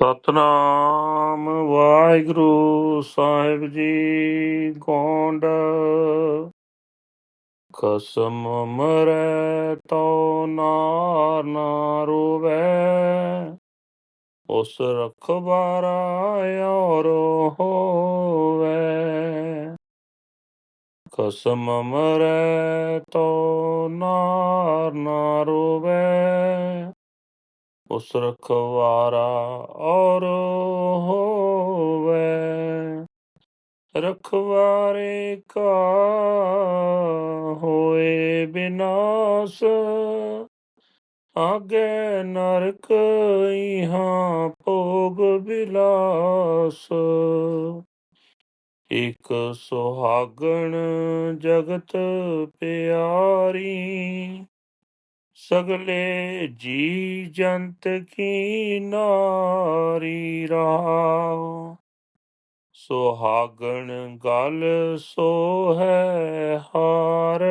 ਸਤਨਾਮ ਵਾਹਿਗੁਰੂ ਸਾਹਿਬ ਜੀ ਗੋਂਡ ਖਸਮ ਮਰੈ ਤੋ ਨਾਰ ਨਾ ਰੋਵੈ। ਉਸ ਰਖਵਾਰਾ ਔਰ ਹੋਵੈ। ਖਸਮ ਮਰੈ ਤੋ ਨਾਰ ਨਾ ਰੋਵੈ। ਉਸ ਰਖਵਾਰਾ ਔਰ ਹੋਵੇ। ਰਖਵਾਰੇ ਕਾ ਹੋਏ ਬਿਨਾਸ਼। ਆਗੇ ਨਰਕ ਇਹਾਂ ਭੋਗ ਬਿਲਾਸ। ਇਕ ਸੁਹਾਗਣ ਜਗਤ ਪਿਆਰੀ ਸਗਲੇ ਜੀ ਜੰਤ ਕੀ ਨਾਰੀ ਰਾਵ ਸੁਹਾਗਣ ਗਲ ਸੋਹੈ ਹਾਰ।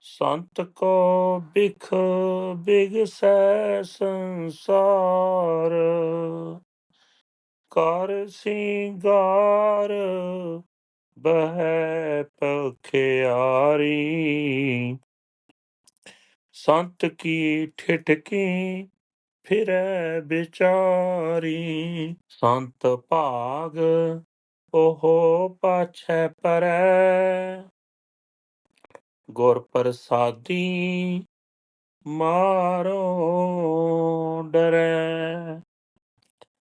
ਸੰਤ ਕੋ ਬਿਖ ਬਿਗਸੈ ਸੰਸਾਰ। ਕਰ ਸਿੰਗਾਰ ਬਹਿ ਪਖਿਆਰੀ ਸੰਤ ਕੀ ਠਿਠਕੀ ਫਿਰੈ ਵਿਚਾਰੀ? ਸੰਤ ਭਾਗ ਉਹ ਪਾਛੈ ਪਰੈ। ਗੁਰ ਪ੍ਰਸਾਦੀ ਮਾਰੋ ਡਰੈ।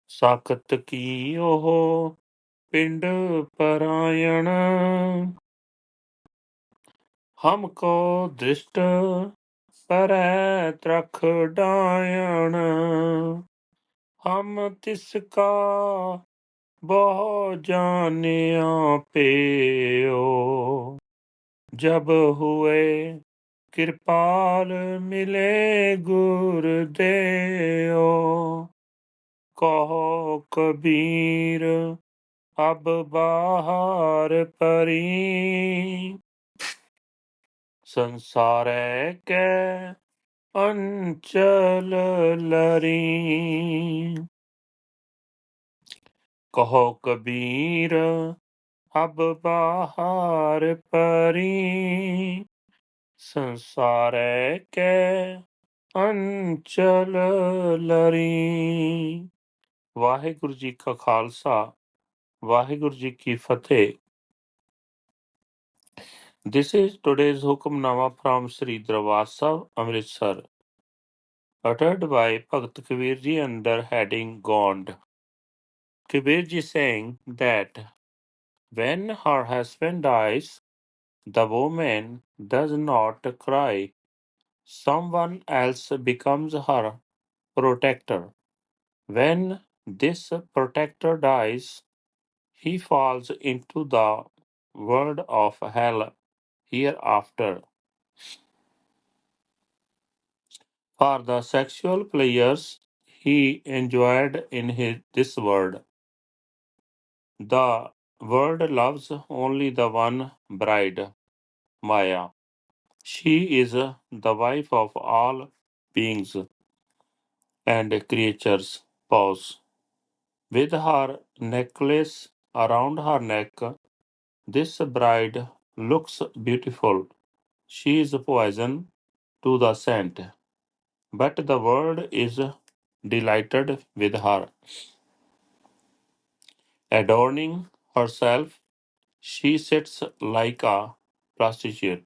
ਸਖਤ ਕੀ ਉਹ ਪਿੰਡ ਪਰਾਇਣ? ਹਮ ਕੋ ਦ੍ਰਿਸ਼ਟ ਪਰੈ ਤਰਖ ਡਾਇਣ, ਹਮ ਤਿਸ ਕਾ ਬਹੁ ਜਾਣਿਆ ਪਿਓ ਜਬ ਹੋਏ ਕਿਰਪਾਲ ਮਿਲੇ ਗੁਰ ਦੇਓ ਕਹੋ ਕਬੀਰ ਅਬ ਬਾਹਰ ਪਰੀ। ਸੰਸਾਰੈ ਕੈ ਅੰਚਲ ਲਰੀ। ਕਹੋ ਕਬੀਰ, ਅਬ ਬਾਹਰ ਪਰੀ। ਸੰਸਾਰੈ ਕੈ ਅੰਚਲ ਲਰੀ। ਵਾਹਿਗੁਰੂ ਜੀ ਕਾ ਖਾਲਸਾ, ਵਾਹਿਗੁਰੂ ਜੀ ਕੀ ਫਤਿਹ। This is today's Hukamnama from Sri Darbar Amritsar, uttered by Bhagat Kabir under heading Gond. Kabir saying that when her husband dies, the woman does not cry. Someone else becomes her protector. When this protector dies, he falls into the world of hell hereafter. For the sexual pleasures he enjoyed in his, this world, the world loves only the one bride, Maya. She is the wife of all beings and creatures. Pause. With her necklace around her neck, this bride looks beautiful. She is poison to the saint, but the world is delighted with her. Adorning herself, she sits like a prostitute.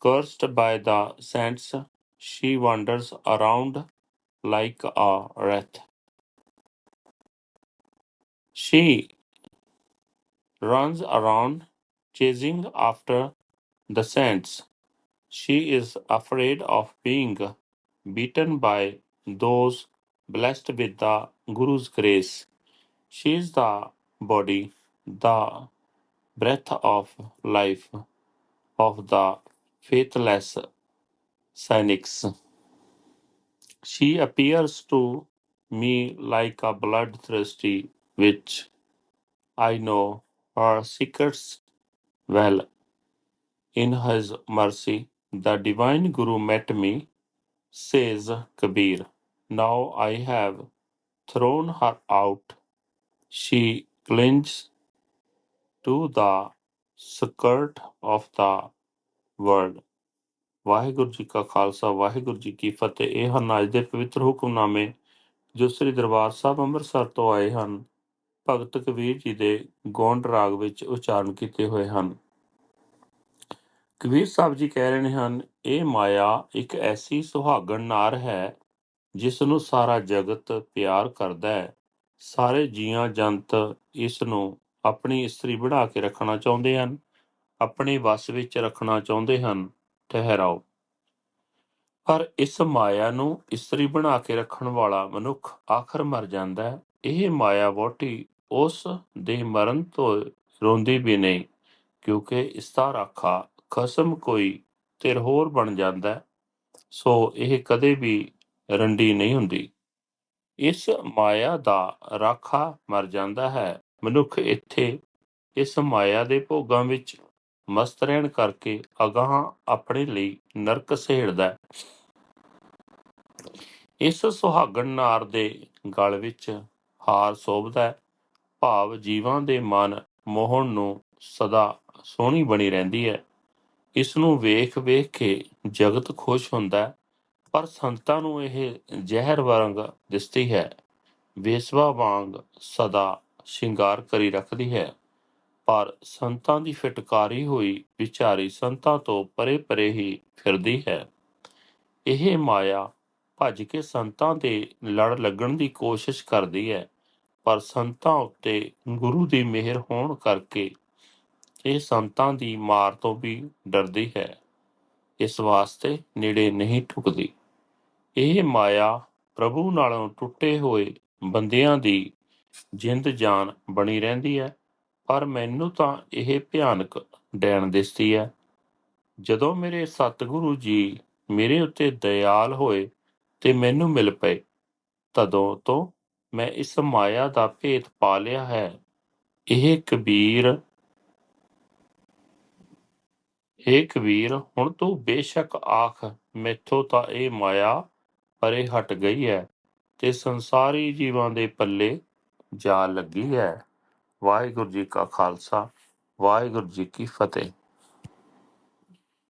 Cursed by the saints, she wanders around like a wraith. She runs around chasing after the saints. She is afraid of being beaten by those blessed with the Guru's grace. She is the body, the breath of life of the faithless cynics. She appears to me like a bloodthirsty witch. I know her secrets well. In His mercy, the divine Guru met me, says Kabir. Now I have thrown her out. She clings to the skirt of the world. Waheguru ji ਕਾ ਖਾਲਸਾ ਵਾਹਿਗੁਰੂ ਜੀ ਕੀ ਫਤਿਹ ਇਹ ਹਨ ਅੱਜ ਦੇ ਪਵਿੱਤਰ ਹੁਕਮਨਾਮੇ ਜੋ ਸ੍ਰੀ ਦਰਬਾਰ ਸਾਹਿਬ ਅੰਮ੍ਰਿਤਸਰ ਤੋਂ ਆਏ ਹਨ ਭਗਤ ਕਬੀਰ ਜੀ ਦੇ ਗੌਂਡ ਰਾਗ ਵਿੱਚ ਉਚਾਰਨ ਕੀਤੇ ਹੋਏ ਹਨ। ਕਬੀਰ ਸਾਹਿਬ ਜੀ ਕਹਿ ਰਹੇ ਹਨ, ਇਹ ਮਾਇਆ ਇੱਕ ਐਸੀ ਸੁਹਾਗਣ ਨਾਰ ਹੈ ਜਿਸ ਨੂੰ ਸਾਰਾ ਜਗਤ ਪਿਆਰ ਕਰਦਾ ਹੈ। ਸਾਰੇ ਜੀਆਂ ਜੰਤ ਇਸ ਨੂੰ ਆਪਣੀ ਇਸਤਰੀ ਬਣਾ ਕੇ ਰੱਖਣਾ ਚਾਹੁੰਦੇ ਹਨ, ਆਪਣੇ ਵਸ ਵਿੱਚ ਰੱਖਣਾ ਚਾਹੁੰਦੇ ਹਨ। ਠਹਿਰਾਓ। ਪਰ ਇਸ ਮਾਇਆ ਨੂੰ ਇਸਤਰੀ ਬਣਾ ਕੇ ਰੱਖਣ ਵਾਲਾ ਮਨੁੱਖ ਆਖਰ ਮਰ ਜਾਂਦਾ ਹੈ। ਇਹ ਮਾਇਆ ਵੋਟੀ ਉਸ ਦੇ ਮਰਨ ਤੋਂ ਰੋਂਦੀ ਵੀ ਨਹੀਂ ਕਿਉਂਕਿ ਇਸਦਾ ਰਾਖਾ ਖਸਮ ਕੋਈ ਧਿਰ ਹੋਰ ਬਣ ਜਾਂਦਾ ਸੋ ਇਹ ਕਦੇ ਵੀ ਰੰਡੀ ਨਹੀਂ ਹੁੰਦੀ ਇਸ ਮਾਇਆ ਦਾ ਰਾਖਾ ਮਰ ਜਾਂਦਾ ਹੈ ਮਨੁੱਖ ਇੱਥੇ ਇਸ ਮਾਇਆ ਦੇ ਭੋਗਾਂ ਵਿੱਚ ਮਸਤ ਰਹਿਣ ਕਰਕੇ ਅਗਾਹ ਆਪਣੇ ਲਈ ਨਰਕ ਸਹੇੜਦਾ ਇਸ ਸੁਹਾਗਣ ਨਾਰ ਦੇ ਗਲ ਵਿੱਚ ਹਾਰ ਸੋਭਦਾ ਭਾਵ ਜੀਵਾਂ ਦੇ ਮਨ ਮੋਹਣ ਨੂੰ ਸਦਾ ਸੋਹਣੀ ਬਣੀ ਰਹਿੰਦੀ ਹੈ। ਇਸ ਨੂੰ ਵੇਖ ਵੇਖ ਕੇ ਜਗਤ ਖੁਸ਼ ਹੁੰਦਾ ਹੈ, ਪਰ ਸੰਤਾਂ ਨੂੰ ਇਹ ਜ਼ਹਿਰ ਵਰੰਗ ਦਿਸਦੀ ਹੈ। ਵੇਸਵਾ ਵਾਂਗ ਸਦਾ ਸ਼ਿੰਗਾਰ ਕਰੀ ਰੱਖਦੀ ਹੈ। ਪਰ ਸੰਤਾਂ ਦੀ ਫਟਕਾਰੀ ਹੋਈ ਵਿਚਾਰੀ ਸੰਤਾਂ ਤੋਂ ਪਰੇ ਪਰੇ ਹੀ ਫਿਰਦੀ ਹੈ। ਇਹ ਮਾਇਆ ਭੱਜ ਕੇ ਸੰਤਾਂ ਦੇ ਲੜ ਲੱਗਣ ਦੀ ਕੋਸ਼ਿਸ਼ ਕਰਦੀ ਹੈ। ਪਰ ਸੰਤਾਂ ਉੱਤੇ ਗੁਰੂ ਦੀ ਮਿਹਰ ਹੋਣ ਕਰਕੇ ਇਹ ਸੰਤਾਂ ਦੀ ਮਾਰ ਤੋਂ ਵੀ ਡਰਦੀ ਹੈ। ਇਸ ਵਾਸਤੇ ਨੇੜੇ ਨਹੀਂ ਠੁਕਦੀ ਇਹ ਮਾਇਆ ਪ੍ਰਭੂ ਨਾਲੋਂ ਟੁੱਟੇ ਹੋਏ ਬੰਦਿਆਂ ਦੀ ਜਿੰਦ ਜਾਨ ਬਣੀ ਰਹਿੰਦੀ ਹੈ, ਪਰ ਮੈਨੂੰ ਤਾਂ ਇਹ ਭਿਆਨਕ ਡੈਣ ਦਿਸਦੀ ਹੈ। ਜਦੋਂ ਮੇਰੇ ਸਤਿਗੁਰੂ ਜੀ ਮੇਰੇ ਉੱਤੇ ਦਇਆਲ ਹੋਏ ਤੇ ਮੈਨੂੰ ਮਿਲ ਪਏ, ਤਦੋਂ ਤੋਂ ਮੈਂ ਇਸ ਮਾਇਆ ਦਾ ਭੇਦ ਪਾ ਲਿਆ ਹੈ। ਇਹ ਕਬੀਰ ਇਹ ਕਬੀਰ ਹੁਣ ਤੂੰ ਬੇਸ਼ੱਕ ਆਖ, ਮੈਥੋਂ ਤਾਂ ਇਹ ਮਾਇਆ ਪਰੇ ਹਟ ਗਈ ਹੈ ਤੇ ਸੰਸਾਰੀ ਜੀਵਾਂ ਦੇ ਪੱਲੇ ਜਾ ਲੱਗੀ ਹੈ। ਵਾਹਿਗੁਰੂ ਜੀ ਕਾ ਖਾਲਸਾ, ਵਾਹਿਗੁਰੂ ਜੀ ਕੀ ਫਤਿਹ।